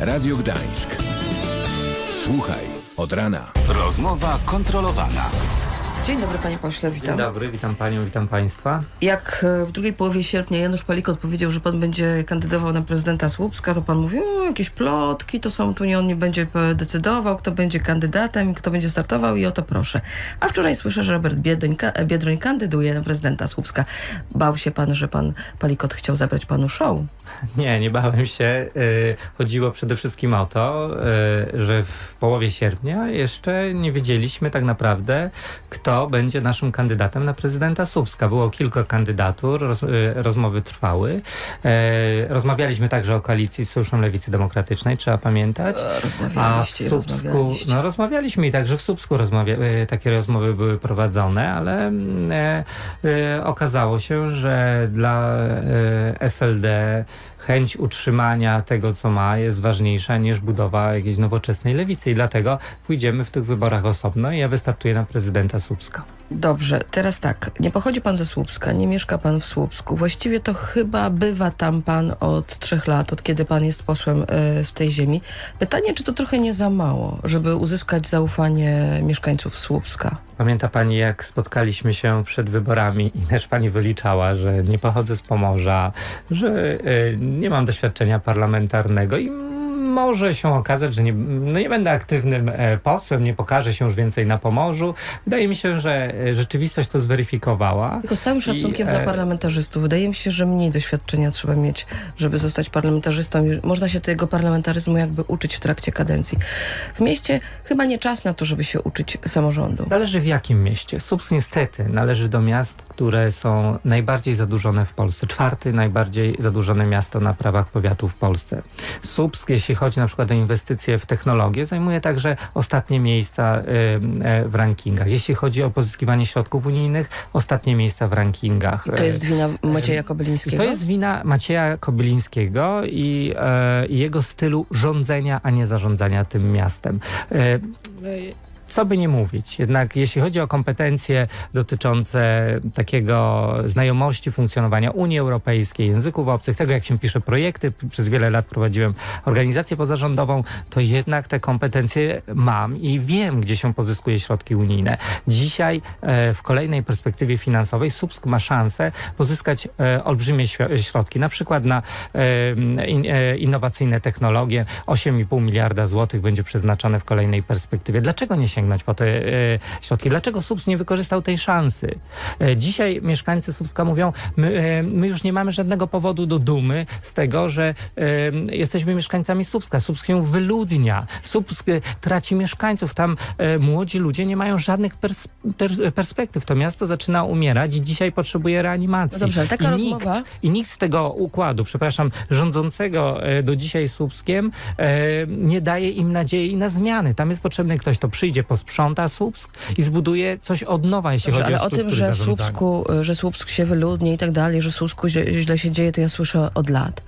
Radio Gdańsk. Słuchaj od rana. Rozmowa kontrolowana. Dzień dobry panie pośle, Dzień witam. dobry, witam panią, witam państwa. Jak e, w drugiej połowie sierpnia Janusz Palikot powiedział, że pan będzie kandydował na prezydenta Słupska, to pan mówił, jakieś plotki, to są tu nie on nie będzie e, decydował, kto będzie kandydatem, kto będzie startował i o to proszę. A wczoraj słyszę, że Robert Biedroń, e, Biedroń kandyduje na prezydenta Słupska. Bał się pan, że pan Palikot chciał zabrać panu show? Nie, nie bałem się. Y, Chodziło przede wszystkim o to, że w połowie sierpnia jeszcze nie wiedzieliśmy tak naprawdę, kto będzie naszym kandydatem na prezydenta Słupska. Było kilka kandydatur, roz, y, rozmowy trwały. E, Rozmawialiśmy także o koalicji z Sojuszem Lewicy Demokratycznej, trzeba pamiętać. E, A w Słupsku, no rozmawialiśmy i także w Słupsku rozmawia, e, takie rozmowy były prowadzone, ale mm, e, e, okazało się, że dla e, SLD chęć utrzymania tego, co ma, jest ważniejsza niż budowa jakiejś nowoczesnej lewicy i dlatego pójdziemy w tych wyborach osobno i ja wystartuję na prezydenta Słupska. Dobrze, teraz tak. Nie pochodzi pan ze Słupska, nie mieszka pan w Słupsku. Właściwie to chyba bywa tam pan od trzech lat, od kiedy pan jest posłem e, z tej ziemi. Pytanie, czy to trochę nie za mało, żeby uzyskać zaufanie mieszkańców Słupska? Pamięta pani, jak spotkaliśmy się przed wyborami i też pani wyliczała, że nie pochodzę z Pomorza, że e, nie mam doświadczenia parlamentarnego i może się okazać, że nie, no nie będę aktywnym e, posłem, nie pokażę się już więcej na Pomorzu. Wydaje mi się, że e, rzeczywistość to zweryfikowała. Tylko z całym szacunkiem I, dla e, parlamentarzystów, wydaje mi się, że mniej doświadczenia trzeba mieć, żeby zostać parlamentarzystą. Można się tego parlamentaryzmu jakby uczyć w trakcie kadencji. W mieście chyba nie czas na to, żeby się uczyć samorządu. Zależy w jakim mieście. Słupsk niestety należy do miast, które są najbardziej zadłużone w Polsce. Czwarty najbardziej zadłużone miasto na prawach powiatu w Polsce. Słupsk, jeśli chodzi na przykład o inwestycje w technologię, zajmuje także ostatnie miejsca y, y, w rankingach. Jeśli chodzi o pozyskiwanie środków unijnych, ostatnie miejsca w rankingach. To jest wina Macieja I Kobylińskiego? to jest wina Macieja Kobylińskiego i, i jego stylu rządzenia, a nie zarządzania tym miastem. Co by nie mówić, jednak jeśli chodzi o kompetencje dotyczące takiego znajomości funkcjonowania Unii Europejskiej, języków obcych, tego jak się pisze projekty, przez wiele lat prowadziłem organizację pozarządową, to jednak te kompetencje mam i wiem, gdzie się pozyskuje środki unijne. Dzisiaj e, w kolejnej perspektywie finansowej Słupsk ma szansę pozyskać e, olbrzymie środki, na przykład na e, in, innowacyjne technologie. 8,5 miliarda złotych będzie przeznaczone w kolejnej perspektywie. Dlaczego nie sięgnąć po te e, środki? Dlaczego Słupsk nie wykorzystał tej szansy? E, dzisiaj mieszkańcy Słupska mówią, my, e, my już nie mamy żadnego powodu do dumy z tego, że jesteśmy mieszkańcami Słupska. Słupsk się wyludnia. Słupsk e, traci mieszkańców. Tam młodzi ludzie nie mają żadnych pers per perspektyw. To miasto zaczyna umierać i dzisiaj potrzebuje reanimacji. No dobrze, taka I rozmowa- Nikt, I nikt z tego układu, przepraszam, rządzącego do dzisiaj Słupskiem nie daje im nadziei na zmiany. Tam jest potrzebny ktoś, kto przyjdzie, posprząta Słupsk i zbuduje coś od nowa, jeśli Dobrze, chodzi ale o o tym, że w. Słupsku, y, że Słupsk się wyludni i tak dalej, że w Słupsku źle, źle się dzieje, to ja słyszę od lat.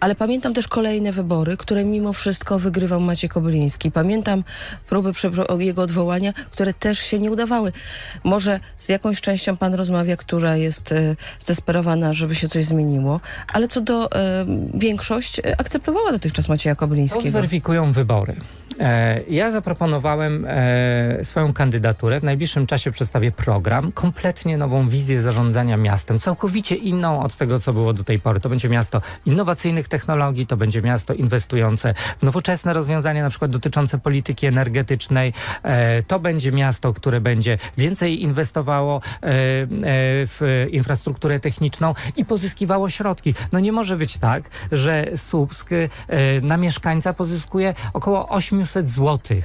Ale pamiętam też kolejne wybory, które mimo wszystko wygrywał Maciej Kobyliński. Pamiętam próby jego odwołania, które też się nie udawały. Może z jakąś częścią pan rozmawia, która jest y, zdesperowana, żeby się coś zmieniło, ale co do y, większość y, akceptowała dotychczas Macieja To Kobylińskiego. zweryfikują wybory. E, Ja zaproponowałem e, swoją kandydaturę. W najbliższym czasie przedstawię program, kompletnie nową wizję zarządzania miastem, całkowicie inną od tego, co było do tej pory. To będzie miasto innowacyjnych technologii, to będzie miasto inwestujące w nowoczesne rozwiązania, na przykład dotyczące polityki energetycznej. E, To będzie miasto, które będzie więcej inwestowało e, e, w infrastrukturę techniczną i pozyskiwało środki. No nie może być tak, że Słupsk e, na mieszkańca pozyskuje około 800 zł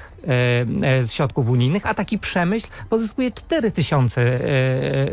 z środków unijnych, a taki przemyśl pozyskuje 4000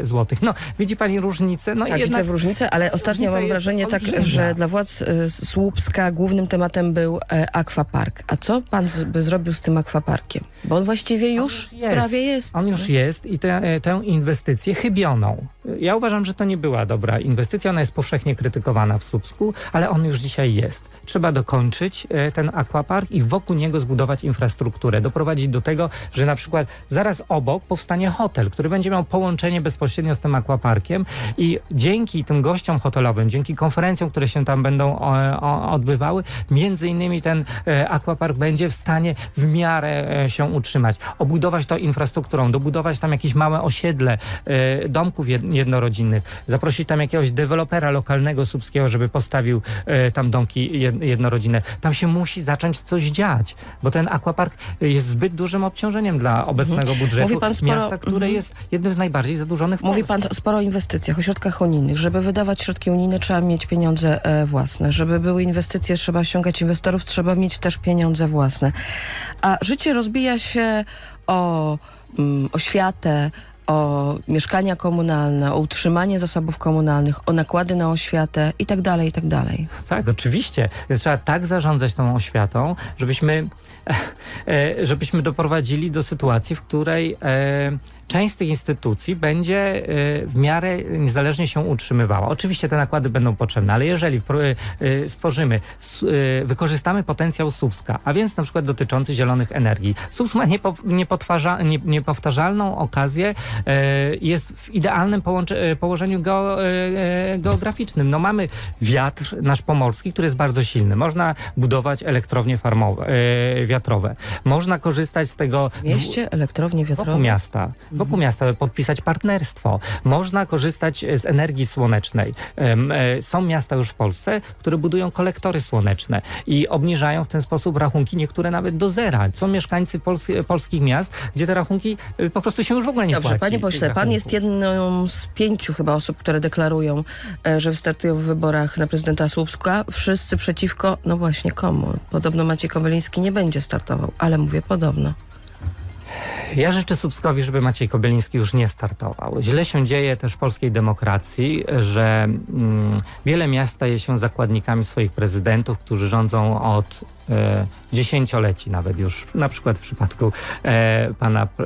zł. No, widzi pani różnicę? No Tak, jednak widzę różnicę, ale ostatnio mam wrażenie tak, że dla władz Słupska głównym tematem był e, akwapark. A co pan by zrobił z tym akwaparkiem? Bo on właściwie już, już jest. prawie jest. On już jest i tę tę inwestycję chybioną. Ja uważam, że to nie była dobra inwestycja. Ona jest powszechnie krytykowana w Słupsku, ale on już dzisiaj jest. Trzeba dokończyć e, ten akwapark i wokół niego zbudować infrastrukturę. Doprowadzić do tego, że na przykład zaraz obok powstanie hotel, który będzie miał połączenie bezpośrednio z tym akwaparkiem i dzięki tym gościom hotelowym, dzięki konferencjom, które się tam będą o, odbywały, między innymi ten e, akwapark będzie w stanie w miarę e, się utrzymać. Obudować to infrastrukturą, dobudować tam jakieś małe osiedle e, domków jed, jednorodzinnych, zaprosić tam jakiegoś dewelopera lokalnego słupskiego, żeby postawił e, tam domki jed, jednorodzinne. Tam się musi zacząć coś dziać, bo ten akwapark jest zbyt dużym obciążeniem dla obecnego budżetu Mówi pan sporo- miasta, które Mhm. jest jednym z najbardziej zadłużonych w Mówi Polsce. pan sporo o inwestycjach, o środkach unijnych. Żeby wydawać środki unijne, trzeba mieć pieniądze e, własne. Żeby były inwestycje, trzeba ściągać inwestorów, trzeba mieć też pieniądze własne. A życie rozbija się o mm, oświatę, o mieszkania komunalne, o utrzymanie zasobów komunalnych, o nakłady na oświatę i tak dalej, i tak. Tak, oczywiście. Więc trzeba tak zarządzać tą oświatą, żebyśmy, e, żebyśmy doprowadzili do sytuacji, w której e, część z tych instytucji będzie e, w miarę niezależnie się utrzymywała. Oczywiście te nakłady będą potrzebne, ale jeżeli e, stworzymy, e, wykorzystamy potencjał Słupska, a więc na przykład dotyczący zielonych energii. Słupsk ma niepowtarzalną okazję, e, jest w idealnym e, położeniu geo, e, e, geograficznym. No mamy wiatr nasz pomorski, który jest bardzo silny. Można budować elektrownie farmowe, e, wiatrowe. Można korzystać z tego W mieście elektrownie wokół wiatrowe. miasta, wokół miasta podpisać partnerstwo. Można korzystać z energii słonecznej. E, Są miasta już w Polsce, które budują kolektory słoneczne i obniżają w ten sposób rachunki, niektóre nawet do zera. Są mieszkańcy pols polskich miast, gdzie te rachunki e, po prostu się już w ogóle nie Dobrze, płaci. Panie pośle, pan jest jedną z pięciu chyba osób, które deklarują, e, że wystartują w wyborach na prezydenta Słupska. Wszyscy przeciwko, no właśnie komu? Podobno Maciej Kobeliński nie będzie startował, ale mówię podobno. Ja życzę Słupskowi, żeby Maciej Kobyliński już nie startował. Źle się dzieje też w polskiej demokracji, że mm, wiele miast staje się zakładnikami swoich prezydentów, którzy rządzą od e, dziesięcioleci nawet już, na przykład w przypadku e, pana e,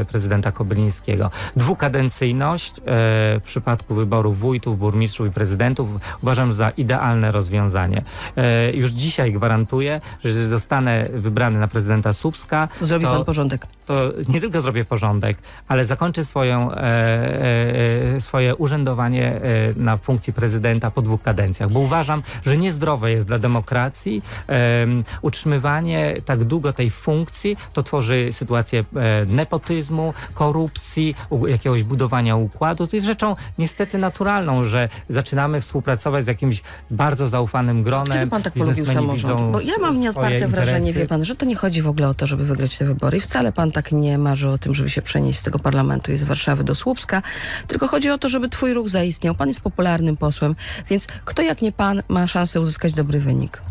e, prezydenta Kobylińskiego. Dwukadencyjność e, w przypadku wyboru wójtów, burmistrzów i prezydentów uważam za idealne rozwiązanie. E, już dzisiaj gwarantuję, że jeżeli zostanę wybrany na prezydenta Słupska, To zrobi To- pan porządek. to nie tylko zrobię porządek, ale zakończę swoją, e, e, e, swoje urzędowanie na funkcji prezydenta po dwóch kadencjach, bo uważam, że niezdrowe jest dla demokracji em, utrzymywanie tak długo tej funkcji, to tworzy sytuację nepotyzmu, korupcji, jakiegoś budowania układu. To jest rzeczą niestety naturalną, że zaczynamy współpracować z jakimś bardzo zaufanym gronem. Kiedy pan tak polubił samorząd? Bo ja mam nieodparte wrażenie, wie pan, że to nie chodzi w ogóle o to, żeby wygrać te wybory. I wcale pan tak nie marzy o tym, żeby się przenieść z tego parlamentu i z Warszawy do Słupska, tylko chodzi o to, żeby twój ruch zaistniał. Pan jest popularnym posłem, więc kto jak nie pan ma szansę uzyskać dobry wynik?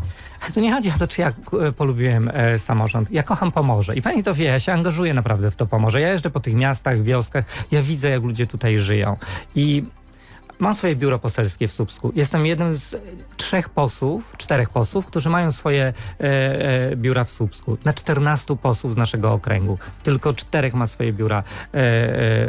To nie chodzi o to, czy ja e, polubiłem e, samorząd. Ja kocham Pomorze i pani to wie, ja się angażuję naprawdę w to Pomorze. Ja jeżdżę po tych miastach, wioskach, ja widzę, jak ludzie tutaj żyją. I mam swoje biuro poselskie w Słupsku. Jestem jednym z trzech posłów, czterech posłów, którzy mają swoje e, e, biura w Słupsku. Na 14 posłów z naszego okręgu. Tylko czterech ma swoje biura e,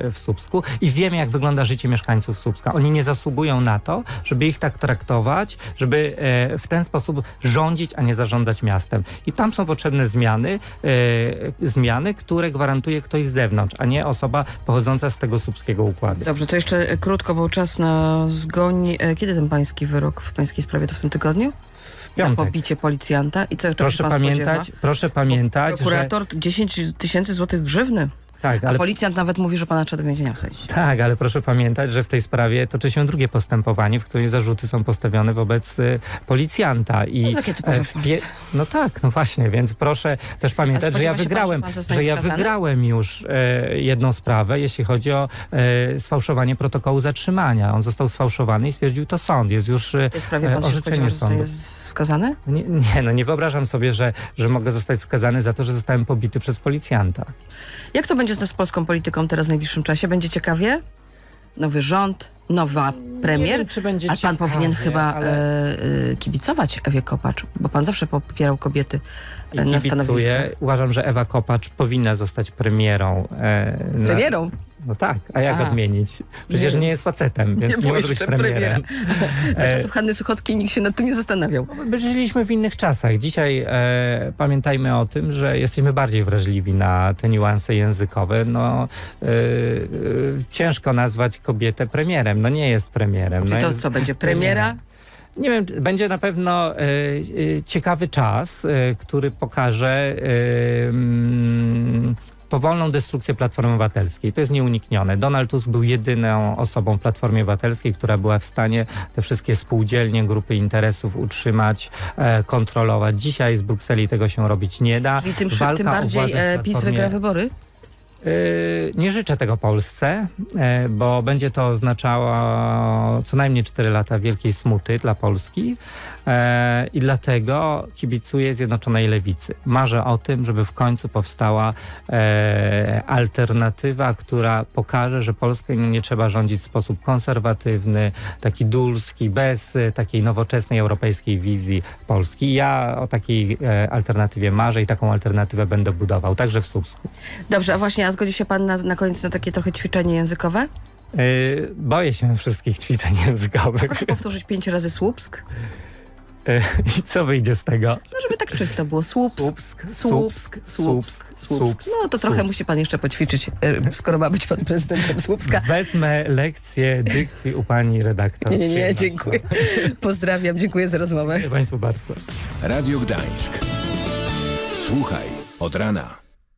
e, w Słupsku i wiem, jak wygląda życie mieszkańców Słupska. Oni nie zasługują na to, żeby ich tak traktować, żeby e, w ten sposób rządzić, a nie zarządzać miastem. I tam są potrzebne zmiany, e, zmiany, które gwarantuje ktoś z zewnątrz, a nie osoba pochodząca z tego słupskiego układu. Dobrze, to jeszcze krótko, bo czas na E, Kiedy ten pański wyrok w pańskiej sprawie? To w tym tygodniu? Za Piątek. pobicie policjanta. I co jeszcze Proszę pamiętać, spodziewa? proszę pamiętać, że Prokurator 10 tysięcy złotych grzywny. Tak, A ale policjant nawet mówi, że pana trzeba do więzienia wsadzić. Tak, ale proszę pamiętać, że w tej sprawie toczy się drugie postępowanie, w którym zarzuty są postawione wobec y, policjanta. I No, takie typowe e, w Polsce. No tak, no właśnie, więc proszę też pamiętać, że ja pan, wygrałem, że pan zostanie że ja wygrałem już e, jedną sprawę, jeśli chodzi o e, sfałszowanie protokołu zatrzymania. On został sfałszowany i stwierdził to sąd. Jest już e, W sprawie e, pan orzeczenie że sądu. skazany? Nie, nie, no nie wyobrażam sobie, że, że mogę zostać skazany za to, że zostałem pobity przez policjanta. Jak to będzie z z polską polityką teraz w najbliższym czasie? Będzie ciekawie? Nowy rząd, nowa premier? wiem, czy będzie Ale pan ciekawie, powinien chyba ale- e, e, kibicować Ewie Kopacz, bo pan zawsze popierał kobiety I e, na kibicuję. Uważam, że Ewa Kopacz powinna zostać premierą. E, na- Premierą? No tak, a jak A. odmienić? Przecież Nie. nie, jest facetem, więc nie, było może być premierem. Za E, czasów Hanny Suchockiej nikt się nad tym nie zastanawiał. My żyliśmy w innych czasach. Dzisiaj e, pamiętajmy o tym, że jesteśmy bardziej wrażliwi na te niuanse językowe. No, e, e, ciężko nazwać kobietę premierem. No nie jest premierem. Czy no to jest co, będzie premiera? Nie wiem, będzie na pewno e, e, ciekawy czas, który pokaże mm, powolną destrukcję Platformy Obywatelskiej. To jest nieuniknione. Donald Tusk był jedyną osobą w Platformie Obywatelskiej, która była w stanie te wszystkie spółdzielnie, grupy interesów utrzymać, e, kontrolować. Dzisiaj z Brukseli tego się robić nie da. Czyli tym, Walka tym bardziej e, PiS wygra wybory? Yy, Nie życzę tego Polsce, e, bo będzie to oznaczało co najmniej 4 lata wielkiej smuty dla Polski e, i dlatego kibicuję Zjednoczonej Lewicy. Marzę o tym, żeby w końcu powstała alternatywa, która pokaże, że Polskę nie trzeba rządzić w sposób konserwatywny, taki dulski, bez e, takiej nowoczesnej europejskiej wizji Polski. Ja o takiej e, alternatywie marzę i taką alternatywę będę budował, także w Słupsku. Dobrze, a właśnie, a zgodzi się pan na, na koniec na takie trochę ćwiczenie językowe? Yy, boję się wszystkich ćwiczeń językowych. Proszę powtórzyć pięć razy Słupsk. Yy, I co wyjdzie z tego? No żeby tak czysto było. Słupsk, Słupsk, Słupsk, Słupsk, Słupsk. No to trochę Słupsk. musi pan jeszcze poćwiczyć, e, skoro ma być pan prezydentem Słupska. Wezmę lekcję dykcji u pani redaktor. Nie, nie, nie, dziękuję. Pozdrawiam, dziękuję za rozmowę. Dziękuję państwu bardzo. Radio Gdańsk. Słuchaj od rana.